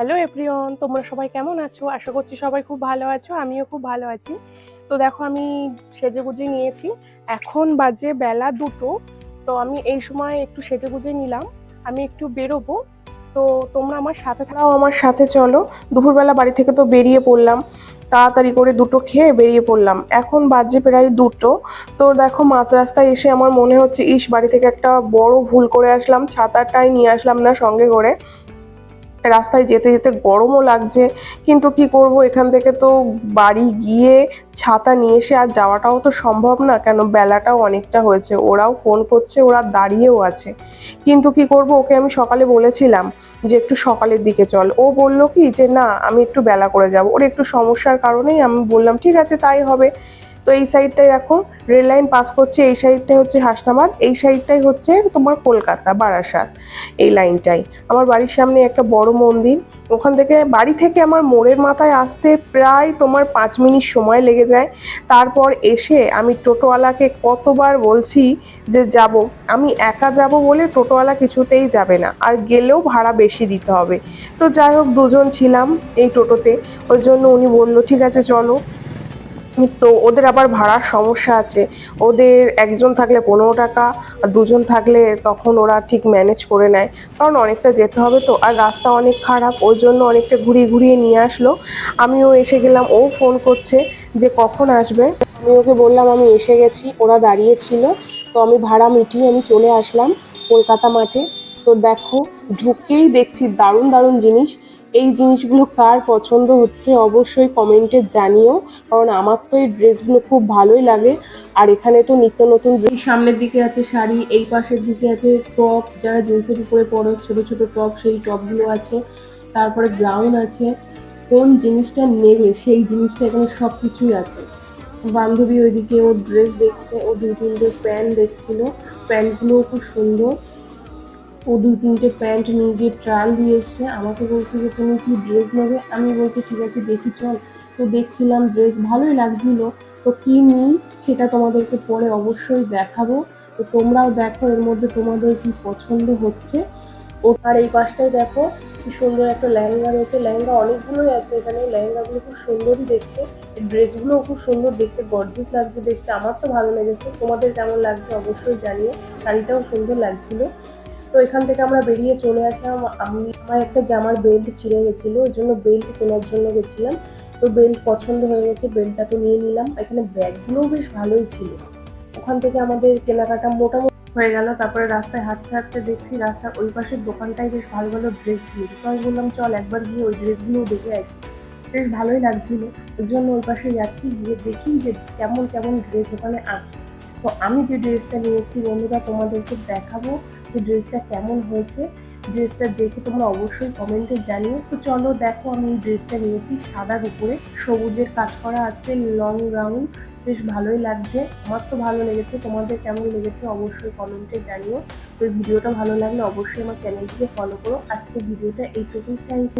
Hello everyone, তোমরা সবাই কেমন আছো? আশা করছি সবাই খুব ভালো আছো, আমিও খুব ভালো আছি। তো দেখো আমি সেজে গুজে নিয়েছি। এখন বাজে বেলা দুটো, তো আমি এই সময় একটু সেজে গুজে নিলাম। আমি একটু বেরোবো। তো তোমরা আমার সাথে থাকাও আমার সাথে চলো। দুপুরবেলা বাড়ি থেকে তো বেরিয়ে পড়লাম। তাড়াতাড়ি করে দুটো খেয়ে বেরিয়ে পড়লাম। এখন বাজে প্রায় দুটো। তো দেখো মাঝ রাস্তায় এসে আমার মনে হচ্ছে, ইস, বাড়ি থেকে একটা বড় ভুল করে আসলাম, ছাতাটাই নিয়ে আসলাম না সঙ্গে করে। রাস্তায় যেতে যেতে গরমও লাগছে, কিন্তু কি করব? এখান থেকে তো বাড়ি গিয়ে ছাতা নিয়ে এসে আর যাওয়াটাও তো সম্ভব না, কেন বেলাটাও অনেকটা হয়েছে। ওরাও ফোন করছে, ওরা দাঁড়িয়েও আছে। কিন্তু কি করব? ওকে আমি সকালে বলেছিলাম যে একটু সকালের দিকে চল। ও বলল কি যে, না, আমি একটু বেলা করে যাব। ওর একটু সমস্যার কারণেই আমি বললাম, ঠিক আছে, তাই হবে। তো এই সাইডটায় দেখো রেল লাইন পাস করছে, এই সাইডটাই হচ্ছে হাসনাবাদ, এই সাইডটাই হচ্ছে তোমার কলকাতা, বারাসাত, এই লাইনটাই আমার বাড়ির সামনে একটা বড় মন্দির, ওখান থেকে বাড়ি থেকে আমার মোড়ের মাথায় আসতে প্রায় তোমার পাঁচ মিনিট সময় লেগে যায়। তারপর এসে আমি টোটোওয়ালাকে কতবার বলছি যে যাব, আমি একা যাব বলে টোটোওয়ালা কিছুতেই যাবে না, আর গেলেও ভাড়া বেশি দিতে হবে। তো যাই হোক, দুজন ছিলাম এই টোটোতে, ওই জন্য উনি বলল, ঠিক আছে, চলো। তো, ওদের আবার ভাড়ার সমস্যা আছে। ওদের একজন থাকলে পনেরো টাকা, আর দুজন থাকলে তখন ওরা ঠিক ম্যানেজ করে নেয়। কারণ অনেকটা যেতে হবে তো, আর রাস্তা অনেক খারাপ, ওই জন্য অনেকটা ঘুরিয়ে ঘুরিয়ে নিয়ে আসলো। আমিও এসে গেলাম, ও ফোন করছে যে কখন আসবে। আমি ওকে বললাম, আমি এসে গেছি, ওরা দাঁড়িয়ে ছিল তো আমি ভাড়া মিটিয়ে আমি চলে আসলাম কলকাতা মাঠে। তো দেখো, ঢুকেই দেখছি দারুণ দারুণ জিনিস। এই জিনিসগুলো কার পছন্দ হচ্ছে অবশ্যই কমেন্টে জানিও, কারণ আমার তো এই ড্রেসগুলো খুব ভালোই লাগে। আর এখানে তো নিত্য নতুন সামনের দিকে আছে শাড়ি, এই পাশের দিকে আছে টপ যারা জিন্সের উপরে পরো, ছোট ছোট টপ সেই টপগুলো আছে। তারপরে গ্রাউন্ড আছে। কোন জিনিসটা নেবে, সেই জিনিসটা এখানে সব কিছুই আছে। বান্ধবী ওইদিকে ওর ড্রেস দেখছে, ও দুই তিনটে প্যান্ট দেখছিল প্যান্টগুলোও খুব সুন্দর। ও দু তিনটে প্যান্ট নিয়ে গিয়ে ট্রায়াল দিয়ে এসছে। আমাকে বলছে যে, তুমি কি ড্রেস নেবে? আমি বলছি, ঠিক আছে, দেখি, চল। তো দেখছিলাম ড্রেস ভালোই লাগছিল। তো কি নিই সেটা তোমাদেরকে পরে অবশ্যই দেখাবো। তো তোমরাও দেখো, এর মধ্যে তোমাদের কি পছন্দ হচ্ছে। ও আর এই পাশটায় দেখো, কি সুন্দর একটা লেহেঙ্গা রয়েছে। লেহেঙ্গা অনেকগুলোই আছে এখানে। লেহেঙ্গাগুলো খুব সুন্দরই দেখতে। ড্রেসগুলোও খুব সুন্দর দেখতে গর্জিয়াস লাগছে দেখতে। আমার তো ভালো লেগেছে। তোমাদের কেমন লাগছে অবশ্যই জানিয়ে শাড়িটাও সুন্দর লাগছিল। তো এখান থেকে আমরা বেরিয়ে চলে আসলাম। আমি, আমার একটা জামার বেল্ট ছিঁড়ে গেছিল, ওই জন্য বেল্ট কেনার জন্য গেছিলাম। তো বেল্ট পছন্দ হয়ে গেছে বেল্টটা তো নিয়ে নিলাম। এখানে ব্যাগগুলোও বেশ ভালোই ছিল। ওখান থেকে আমাদের কেনাকাটা মোটামুটি হয়ে গেল। তারপরে রাস্তায় হাঁটতে হাঁটতে দেখছি, রাস্তার ওই পাশের দোকানটায় বেশ ভালো ভালো ড্রেস ছিল। তো আমি বললাম, চল একবার গিয়ে ওই ড্রেসগুলোও দেখে আসি। বেশ ভালোই লাগছিল। ওই জন্য ওই পাশে যাচ্ছি, গিয়ে দেখি যে কেমন কেমন ড্রেস ওখানে আছে। তো আমি যে ড্রেসটা নিয়েছি, বন্ধুরা, তোমাদেরকে দেখাবো। যে ড্রেসটা কেমন হয়েছে? ড্রেসটা দেখে তোমরা অবশ্যই কমেন্টে জানিও। তো চলো দেখো, আমি এই ড্রেসটা নিয়েছি সাদার উপরে। সবুজের কাজ করা আছে লং রাউন্ড বেশ ভালোই লাগছে। আমার তো ভালো লেগেছে। তোমাদের কেমন লেগেছে অবশ্যই কমেন্টে জানিও। তো ভিডিওটা ভালো লাগলে অবশ্যই আমার চ্যানেলটিকে ফলো করো। আজকে ভিডিওটা এইটুকুই। Thank you